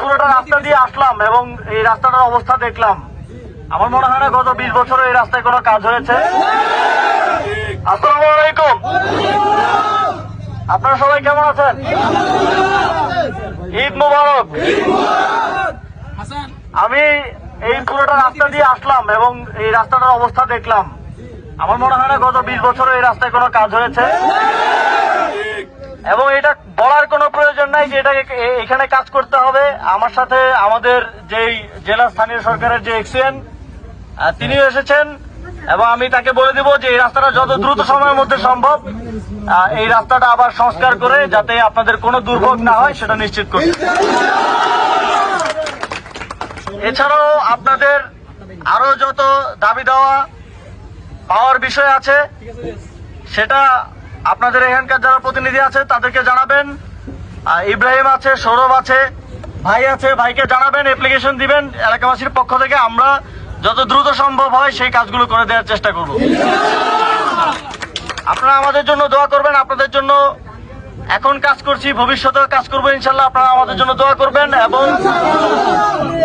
পুরোটা রাস্তা দিয়ে আসলাম এবং এই রাস্তাটার অবস্থা দেখলাম। আমার মনে হয় না গত বিশ বছরে এই রাস্তায় কোনো কাজ হয়েছে। আসসালামু আলাইকুম। আপনারা সবাই কেমন আছেন? ঈদ মুবারক। আমি এই পুরোটা রাস্তা দিয়ে আসলাম এবং এই রাস্তাটার অবস্থা দেখলাম। আমার মনে হয় না গত বিশ বছরে এই রাস্তায় কোনো কাজ হয়েছে এবং এটা বলার কোনো প্রয়োজন নাই যে এটাকে এখানে কাজ করতে হবে আমার সাথে আমাদের যেই জেলা স্থানীয় সরকারের যে এক্সিয়েন তিনিও এসেছেন এবং আমি তাকে বলে দিব যে এই রাস্তাটা যত দ্রুত সময়ের মধ্যে সম্ভব এই রাস্তাটা আবার সংস্কার করে যাতে আপনাদের কোনো দুর্ভোগ না হয় সেটা নিশ্চিত করতে। এছাড়াও আপনাদের আরও যত দাবি দেওয়া পাওয়ার বিষয় আছে সেটা আপনাদের এখানকার যারা প্রতিনিধি আছে তাদেরকে জানাবেন। ইব্রাহিম আছে সৌরভ আছে ভাই আছে ভাইকে জানাবেন অ্যাপ্লিকেশন দিবেন এলাকাবাসীর পক্ষ থেকে আমরা যত দ্রুত সম্ভব হয় সেই কাজগুলো করে দেওয়ার চেষ্টা করব। আপনারা আমাদের জন্য দোয়া করবেন আপনাদের জন্য এখন কাজ করছি ভবিষ্যতেও কাজ করব ইনশাল্লাহ আপনারা আমাদের জন্য দোয়া করবেন এবং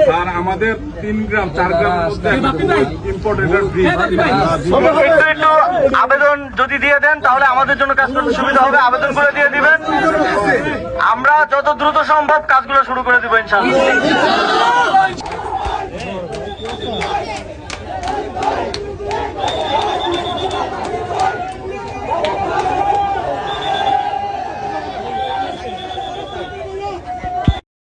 স্যার আমাদের তিন গ্রাম চার গ্রাম ইম্পোর্টেড একটু একটু আবেদন যদি দিয়ে দেন, তাহলে আমাদের জন্য কাজ করতে সুবিধা হবে। আবেদন করে দিয়ে দিবেন। আমরা যত দ্রুত সম্ভব কাজগুলো শুরু করে দিব ইনশাল্লাহ